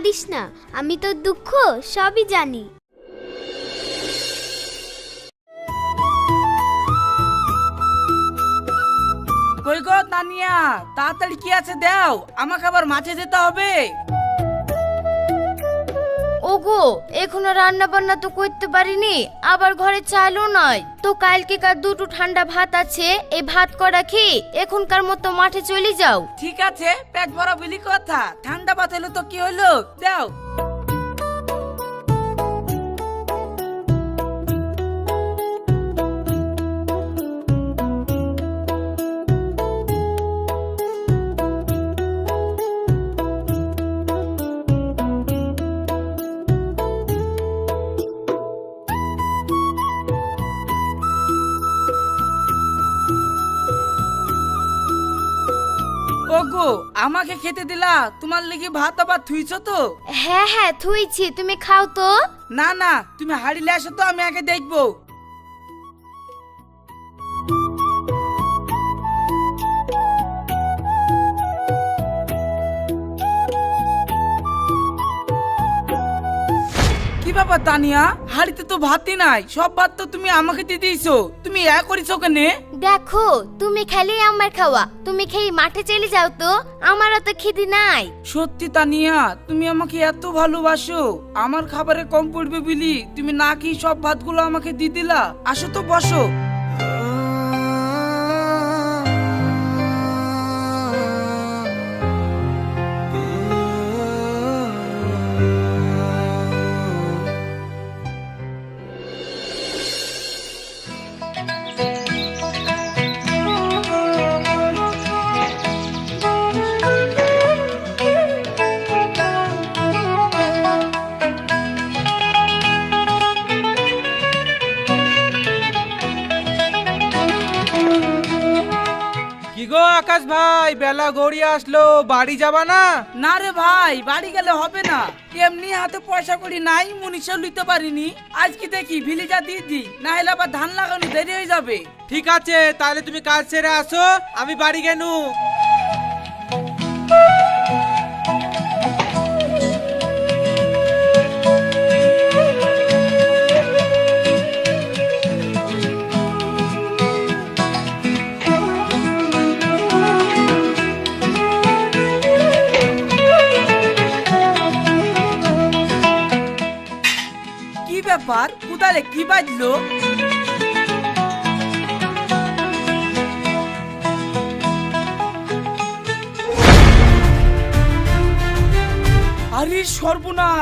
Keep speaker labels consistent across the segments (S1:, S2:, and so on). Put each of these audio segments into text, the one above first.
S1: কাঁদিস না, আমি তো দুঃখ সবই জানি।
S2: কই গো তানিয়া, তাড়াতাড়ি কি আছে দাও, আমাকে আবার মাঠে যেতে হবে।
S3: ওগো, এখনও রান্না বান্না তো করতে পারিনি, আবার ঘরে চালও নয়। তো কালকে কার দুটো ঠান্ডা ভাত আছে, এই ভাত করা খেয়ে এখনকার মতো মাঠে চলে যাও।
S2: ঠিক আছে, পেট বড় বিলি কথা। ঠান্ডা ভাত হলো তো কি হলো দাও আমাকে খেতে দিলা? তোমার লেগে ভাত আবার থুইছ তো?
S3: হ্যাঁ হ্যাঁ থুইছি। তুমি খাও তো।
S2: না না তুমি হাড়িলে আসো তো আমি আগে দেখব। কি ব্যাপার তানিয়া? হাড়িতে তো ভাতই নাই। সব ভাত তো তুমি আমাকে দিয়ে দিয়েছ। তুমি এ করিছো কেনে?
S3: দেখো তুমি খেলে আমার খাওয়া। তুমি খেয়ে মাঠে চলে যাও তো। আমার অত খিদি নাই।
S2: সত্যি তানিয়া তুমি আমাকে এত ভালোবাসো। আমার খাবারে কম পড়বে বলি। তুমি না কি সব ভাতগুলো আমাকে দিয়ে দিলা। আসো তো বসো।
S4: ভাই বেলা গড়িয়ে আসলো। বাড়ি যাবা না?
S2: না রে ভাই বাড়ি গেলে হবে না। এমনি হাতে পয়সা করি নাই মুনিশে লইতে পারিনি। আজকে দেখি ভিলিজা দিয়ে দি না হলে আবার ধান লাগানো দেরি হয়ে যাবে।
S4: ঠিক আছে তাহলে তুমি কাজ ছেড়ে আসো আমি বাড়ি গেনু।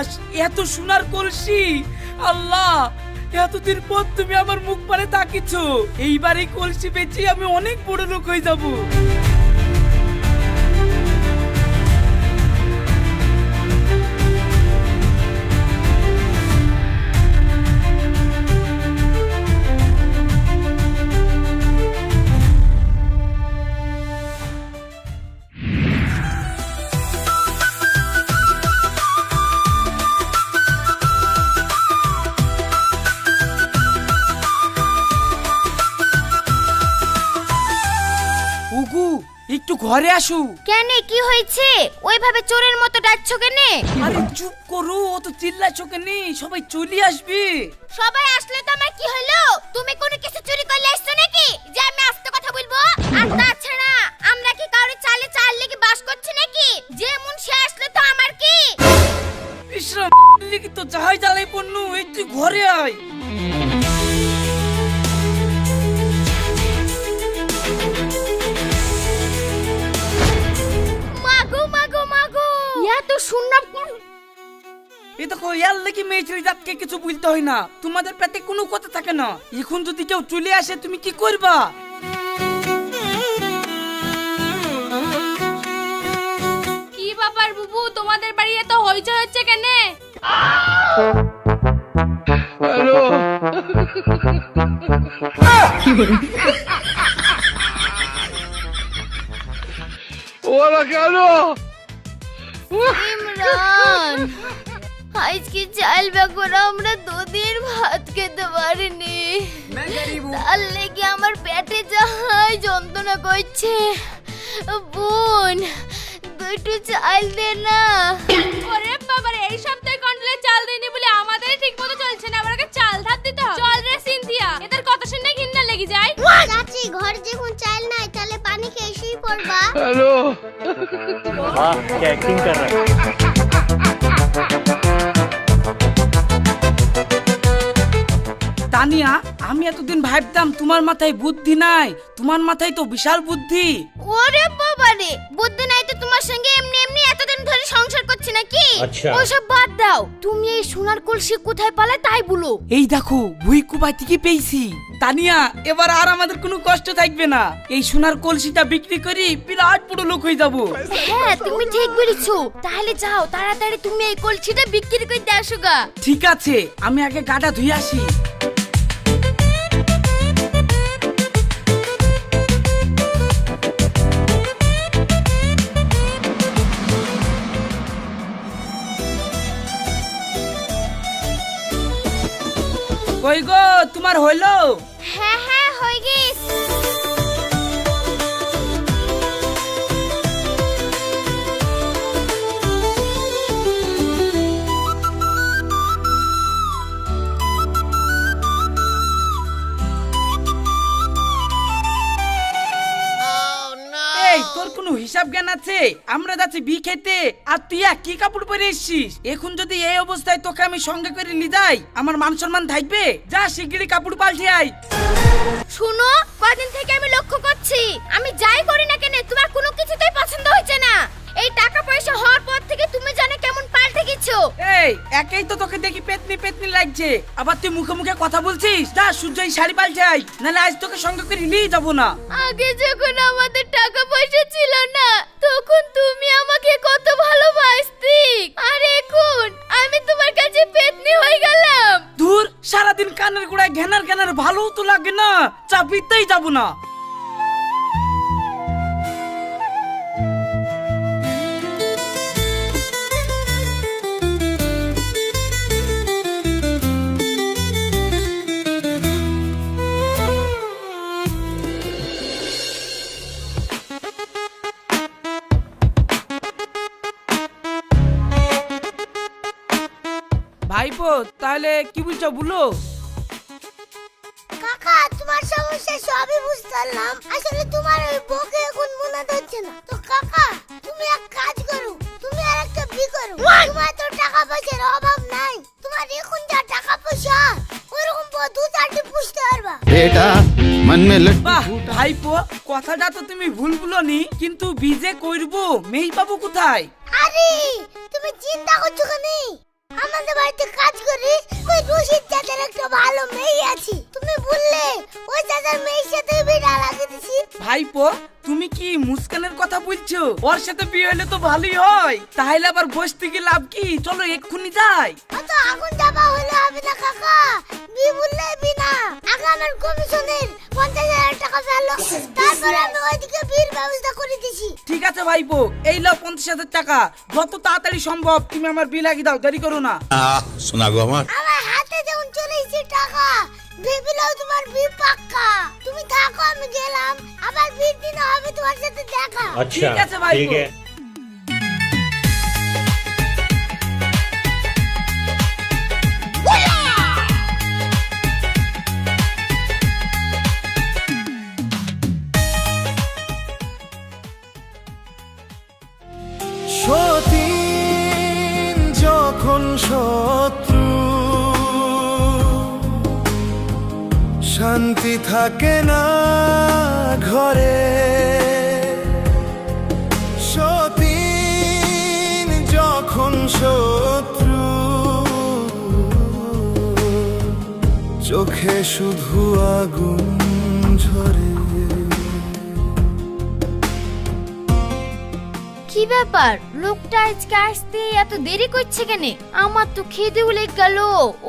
S2: সর্বনাশ এত সোনার কলসি। আল্লাহ, এতদিন পর তুমি আমার মুখ পানে তাকিছ এইবার এই কলসি বেচে আমি অনেক বড় লোক হয়ে যাব। উগু একটু ঘরে আসু।
S3: কেন কি হয়েছে? ওইভাবে চোরের মতো ডাকছো কেনে?
S2: আরে চুপ করো ও তো চিল্লাছো কেন সবাই চলে আসবে।
S3: সবাই আসলে তো আমার কি হলো? তুমি কোনো কিছু চুরি করলে আসছো নাকি? যে আমি আস্তে কথা বলব? আর তা তাছাড়া আমরা কি কাউরে চালে চাল লেগে বাস করছি নাকি? যে মন সে আসলে তো আমার কি?
S2: বিশ্রাম লিখি তো চাহাই জ্বালাই এই তুই ঘরে আয়।
S3: মাগো ইয়া
S2: এ দেখো ইয়ার লেগে মেয়ে জাতকে কিছু বলতে হয় না। তোমাদের পেটে কোনো কথা থাকে না। এখন যদি কেউ চলে আসে তুমি কি করবা?
S5: কি ব্যাপার বুবু? তোমাদের বাড়ি এত হইচই হচ্ছে কেনে?
S3: ইমরান আজকে চাল বেগর আমরা দুদিন ভাত খেতে পারিনি। তার লেগে আমার পেটে যাহাই যন্ত্রণা করছে। বোন দুটো চাল দে না।
S5: ওরে বাবারে এই সপ্তাহে কন্ট্রোলে চাল দেয়নি বলে আমাদের ঠিক মতো চলছে না আবার চাল ধার দিতে হবে। চল রে সিনথিয়া এদের কথা শুনে ঘৃণা লেগে যায়।
S6: চাচি ঘরে যখন চাল নাই তাহলে পানি খেয়ে
S7: করবা হ্যালো।
S2: বাহ কি অ্যাক্টিং কর তোমার মাথায় বুদ্ধি নাই তোমার মাথায় তো বিশাল বুদ্ধি।
S8: ওরে বাবা বুদ্ধি নাই সঙ্গে এমনি এমনি এতদিন ধরে সংসার করছি নাকি?
S7: আচ্ছা।
S8: ওসব বাদ দাও। তুমি এই সোনার কলসি কোথায় পালে তাই বলো।
S2: এই দেখো ভুই কুবাই থেকে পেয়েছি। তানিয়া এবার আর আমাদের কোনো কষ্ট থাকবে না। এই সোনার কলসিটা বিক্রি করি বিরাট বড় লোক হয়ে যাব।
S8: হ্যাঁ তুমি ঠিক বলেছ। তাহলে যাও তাড়াতাড়ি তুমি এই কলসিটা বিক্রি করে দিয়ে আসো গা।
S2: ঠিক আছে আমি আগে গাটা ধুয়ে আসি। কই গো তোমার হইল?
S8: হ্যাঁ হ্যাঁ হয়ে গেছে।
S2: হিসাব জ্ঞান আছে? আমরা যাচ্ছি বি খেতে। আর তুই এক কি কাপড় পরে এসছিস? এখন যদি এই অবস্থায় তোকে আমি সঙ্গে করে নি যাই আমার মান সম্মান থাকবে? যা শিগগিরই কাপড় পাল্টে আয়।
S8: শুনো কদিন থেকে আমি লক্ষ্য করছি। আমি যাই করি না কেন তোমার কোনো কিছুতেই পছন্দ হচ্ছে না। এই টাকা পয়সা হওয়ার পর থেকে তুমি জানো কেমন পাল্টে গেছো।
S2: এই একেই তো তোকে দেখি পেতনি পেতনি লাগছে। আবার তুই মুখে মুখে কথা বলছিস? যা সূর্য এই শাড়ি পাল্টে আয়। নাহলে আজ তোকে সঙ্গে করে নিয়ে যাব না।
S3: আগে যখন আমাদের টাকা পয়সা ছিল না তখন তুমি আমাকে কত ভালোবাসতি। আর এখন আমি তোমার কাছে পেতনি হয়ে গেলাম।
S2: দূর সারাদিন কানের গোড়ায় ঘেনার ঘেনার ভালো তো লাগে না, চাপিতেই যাব না। তাহলে কি বলছো বলো?
S6: কাকা তোমার সমস্যা সবই বুঝতে আসলে তোমার ওই বকে এখন মনে হচ্ছে না। তো কাকা তুমি এক কাজ করো তুমি আর একটা বি করো। তোমার তো টাকা পয়সার অভাব নাই। তোমার এখন যা টাকা পয়সা ওরকম বধু চারটি পুষতে পারবা।
S9: এটা মন
S2: মে ভাইপো কথাটা তো তুমি ভুল বলনি কিন্তু বিজে কইরবো মেই পাবো কোথায়?
S6: আরে তুমি চিন্তা করছ কেন? আমাদের বাড়িতে কাজ করি, ওই রশিদ চাচার একটা ভালো মেয়ে আছে। তুমি বললে, ওই চাচার মেয়ের সাথে বিড়া লাগিয়ে দিছি
S2: ভাইপো তুমি কি মুস্কানের কথা বলছো? ওর সাথে বিয়ে হলে তো ভালোই হয়। তাহলে আবার বসতে গিয়ে লাভ কি? চলো এক্ষুনি যাই।
S6: আচ্ছা, আগুন যাবা হলে হবে না কাকা। বি বললে বি না। আগে আমার কমিশনের পঞ্চাশ হাজার টাকা ফেলো। আমি ওইদিকে ব্যবস্থা করে দিছি।
S2: ঠিক আছে এই পঞ্চাশ হাজার টাকা। যত তাড়াতাড়ি সম্ভব তুমি আমার বিল দাও দেরি করো না।
S9: আমার।
S6: আমার হাতে যেমন চলে টাকা ভেবেলাও তোমার বি পাক্কা। তুমি থাকো আমি গেলাম। আবার বিয়ের দিন হবে তোমার সাথে দেখা।
S2: আচ্ছা,
S7: ঠিক
S2: আছে
S7: ভাই।
S10: সতীন যখন সত্য শান্তি থাকে না ঘরে। সতীন যখন শত্রু, চোখে শুধু আগুন ঝরে।
S3: কি ব্যাপার? লোকটা আজকে আসতে এত দেরি করছে কেন? আমার তো খেতে বলে গেল।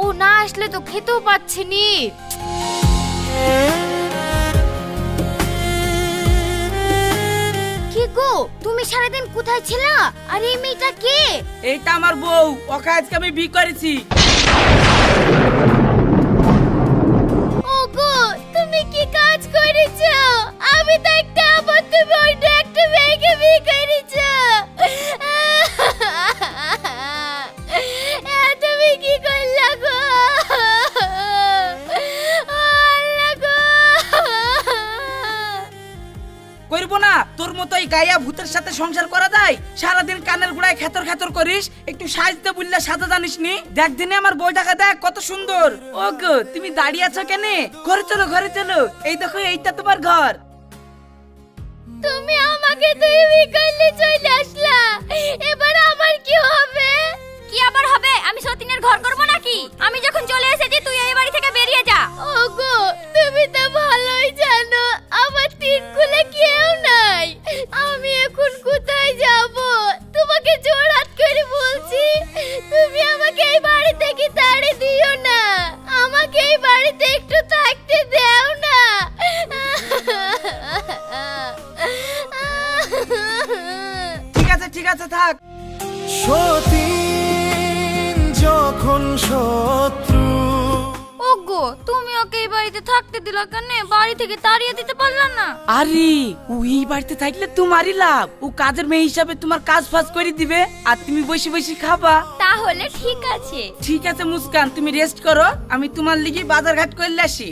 S3: ও না আসলে তো খেতেও পাচ্ছে নি। কি
S8: গো তুমি সারাদিন কোথায় ছিলা? আর এই মেয়েটা কে?
S2: এইটা আমার বউ ওকে আজকে আমি বি করেছি।
S3: ওগো তুমি কি কাজ করেছ? আমি তো একটা আবার তুমি অন্য একটা মেয়েকে বিয়ে করেছ।
S2: করব না, তোর মতো এই গায়া ভূতের সাথে সংসার করা যায়? সারাদিন কানের গুড়ায় খেতর খেতর করিস, একটু সাজতে বললে সাজা জানিস নি? দেখ দিনে আমার বই বইটাকে দেখ, কত সুন্দর। ও গো, তুমি দাঁড়িয়ে আছো কেন? ঘরে চলো ঘরে চলো। এই দেখো, এইটা তোমার ঘর।
S3: তুমি আমাকে তুমি করলে চলে আসলা। এবার আমার কি হবে?
S8: কি আবার হবে? আমি সতীনের ঘর করব নাকি? আমি যখন চলে এসেছি, তুই এই বাড়ি থেকে বেরিয়ে যা।
S3: ওগো, তুমি তো ভালোই জানো, আমার তিন কুলে কেউ নাই। আমি এখন কোথায় যাব? তোমাকে জোর হাত করে বলছি। বাড়িতে থাকতে
S8: দিলা কেন? বাড়ি থেকে তাড়িয়ে দিতে পারলা না।
S2: আরে ও এই বাড়িতে থাকলে তোমারই লাভ। ও কাজের মেয়ে হিসাবে তোমার কাজ ফাজ করে দিবে আর তুমি বসে বসে খাবা।
S8: তাহলে ঠিক আছে।
S2: ঠিক আছে মুস্কান তুমি রেস্ট করো। আমি তোমার লিগে বাজার ঘাট করলে আসি।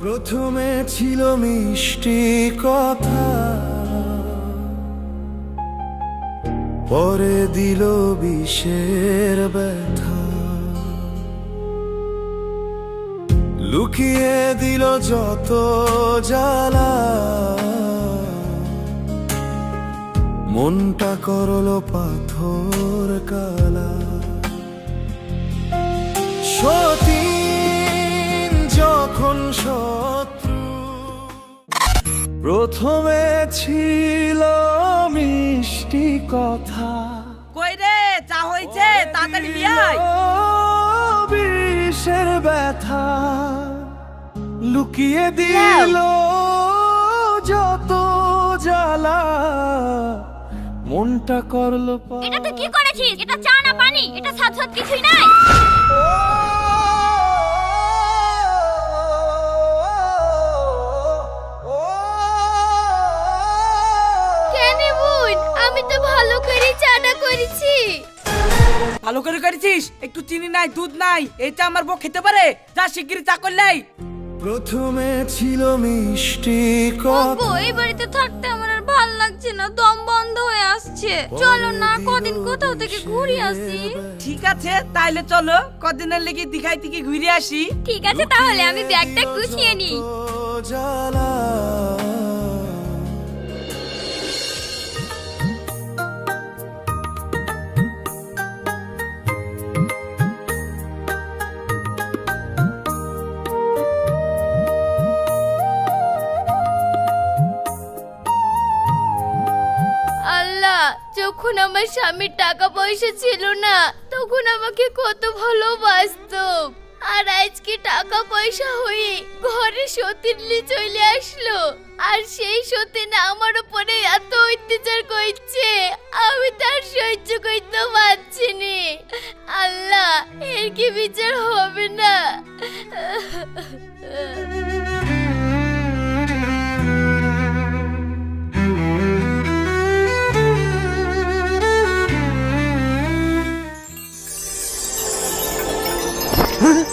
S10: প্রথমে ছিল মিষ্টি কথা। পরে দিল বিষের ব্যথা। লুকিয়ে দিল যত জ্বালা। মনটা করল পাথর কালা। সতীন যখন শত্রু প্রথমে ছিল মিষ্টি কথা।
S2: কই রে চা হয়েছে তাড়াতাড়ি নিয়ে
S10: বিষের ব্যথা লুকিয়ে দিল যত জ্বালা। মনটা করল
S8: এটা তুই কি করেছিস? এটা চা না পানি? এটা সাত সাত কিছুই নাই।
S3: আমি তো ভালো করে চাটা করেছি।
S2: ভালো করে করেছিস? একটু চিনি নাই দুধ নাই এটা আমার বউ খেতে পারে? যা শিগগিরই চা করলাই।
S10: প্রথমে ছিল মিষ্টি কথা
S8: এই বাড়িতে থাকতে আমার আর ভালো লাগছে না দম বন্ধ হয়ে আসছে। চলো না কদিন কোথাও থেকে ঘুরে আসি।
S2: ঠিক আছে তাইলে চলো কদিনের লেগে দিঘাই থেকে ঘুরে আসি।
S8: ঠিক আছে তাহলে আমি ব্যাগটা গুছিয়ে নিই।
S10: জ্বালা।
S3: যখন আমার স্বামীর টাকা পয়সা ছিল না, তখন আমাকে কত ভালোবাসতো। আর আজকে টাকা পয়সা হয়ে ঘরে সতীনলি চলে আসলো। আর সেই সতীন আমার উপরে এত অত্যাচার করছে, আমি তার সহ্য করতে পারছি নি। আল্লাহ, এর কি বিচার হবে না?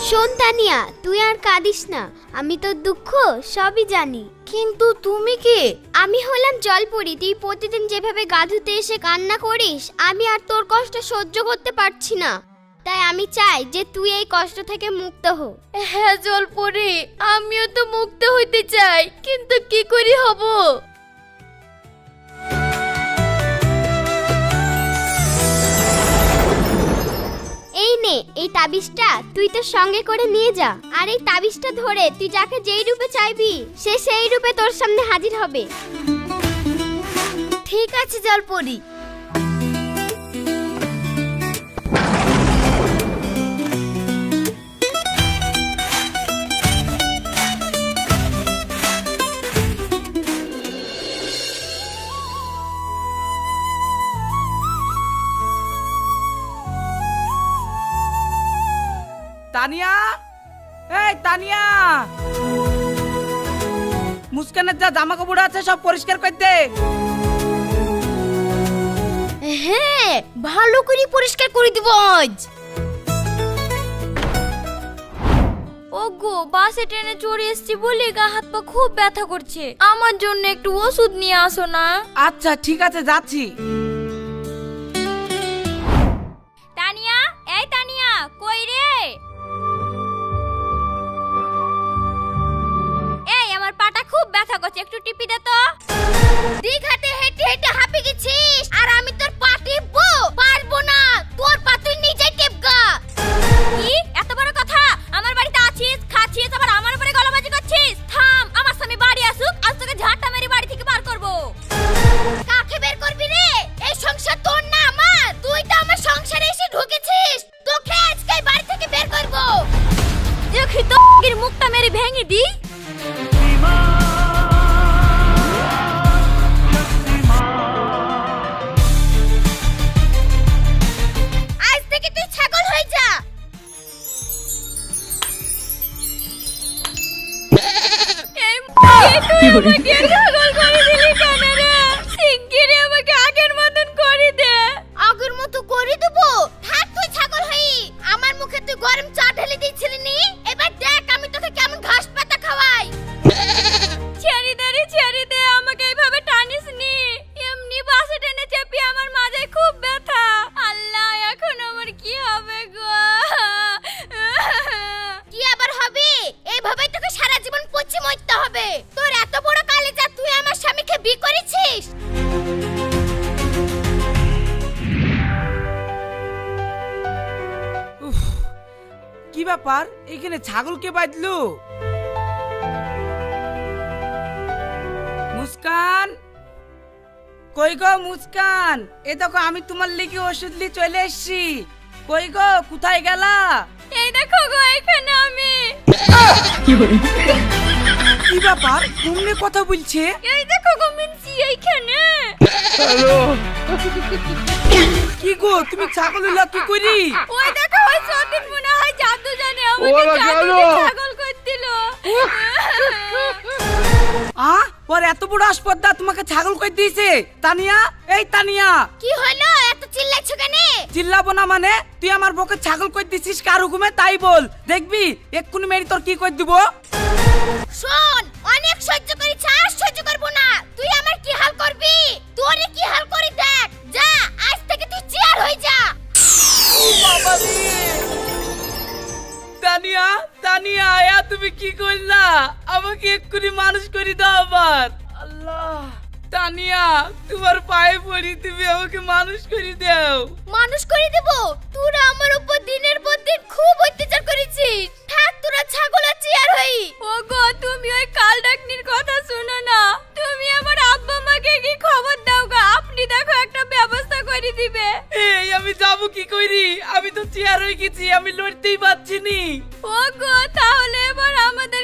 S6: শোন তানিয়া তুই আর কাঁদিস না। আমি তোর দুঃখ সবই জানি।
S3: কিন্তু তুমি কে?
S6: আমি হলাম জলপরি তুই প্রতিদিন যেভাবে গা ধুতে এসে কান্না করিস আমি আর তোর কষ্ট সহ্য করতে পারছি না। তাই আমি চাই যে তুই এই কষ্ট থেকে মুক্ত হো।
S3: হ্যাঁ জল পরে আমিও তো মুক্ত হইতে চাই কিন্তু কি করি হব?
S6: এই নে, এই তাবিজটা তুই তোর সঙ্গে করে নিয়ে যা। আর এই তাবিজটা ধরে তুই যাকে যেই রূপে চাইবি, সে সেই রূপে তোর সামনে হাজির হবে।
S3: ঠিক আছে, জলপরি।
S2: তানিয়া? এই তানিয়া! মুস্কানের যা জামা কাপড় আছে সব পরিষ্কার করে দে।
S5: হ্যাঁ ভালো করে পরিষ্কার করে দিব আজ। ওগো বাসে ট্রেনে চড়ে এসেছি বলে গা হাত পা খুব ব্যথা করছে। আমার জন্য একটু ওষুধ নিয়ে আসো না।
S2: আচ্ছা ঠিক আছে যাচ্ছি।
S3: তুই
S5: আমাকে
S3: করেছিস?
S2: কি ব্যাপার? এখানে ছাগল কে বাঁধলো? মুস্কান? কই গো মুস্কান? এ দেখো আমি তোমার লিগে ওষুধ নিয়ে চলে এসেছি। কই গো কোথায় গেলা?
S5: এই দেখো গো এখানে আমি।
S2: কি ব্যাপার? তুমি কথা বলছে?
S5: এই দেখো গো এইখানে।
S2: কি গো তুমি ছাগল কি করি?
S5: ওই দেখো ওই সতীন মনে হয় জাদু জানে আমাকে জাদু ছাগল করছিল।
S2: আ ওর এত বড় আসপদ্দা তোমাকে ছাগল কই দিয়েছে। তানিয়া এই তানিয়া।
S3: কি হলো? এত চিল্লাচ্ছ কেন?
S2: চিল্লাবো না মানে তুই আমার বউকে ছাগল কই দিছিস কার হুকুমে? তাই বল। দেখবি এক্ষুনি মেরি তোর কি কই দিব?
S3: শোন, অনেক সহ্য করি না। তুই আমার কি হাল করবি? তোরে কি হাল করি দেখ। যা, আজ থেকে তুই চেয়ার হয়ে যা।
S2: তানিয়া তানিয়া, আয়া, তুমি কি করলা? আমাকে এক্ষুনি মানুষ করে দাও আবার। আল্লাহ। তানিয়া তোমার পায়ে পড়ি তুমি আমাকে মানুষ করে দাও।
S3: মানুষ করে দেব? তোরা আমার উপর দিনের পর দিন খুব অত্যাচার করেছিস। থাক তোরা ছাগল আর চেয়ার হই।
S5: ওগো তুমি ওই কাল ডাকনির কথা শুনো না। তুমি আমার আব্বা মাকে কি খবর দাও গো? আপনি দেখো একটা ব্যবস্থা করে দিবে।
S2: এই আমি যাব কি করি আমি তো চেয়ার হয়ে গেছি আমি লড়তেই পারছি নি।
S5: ওগো তাহলে এবার আমাদের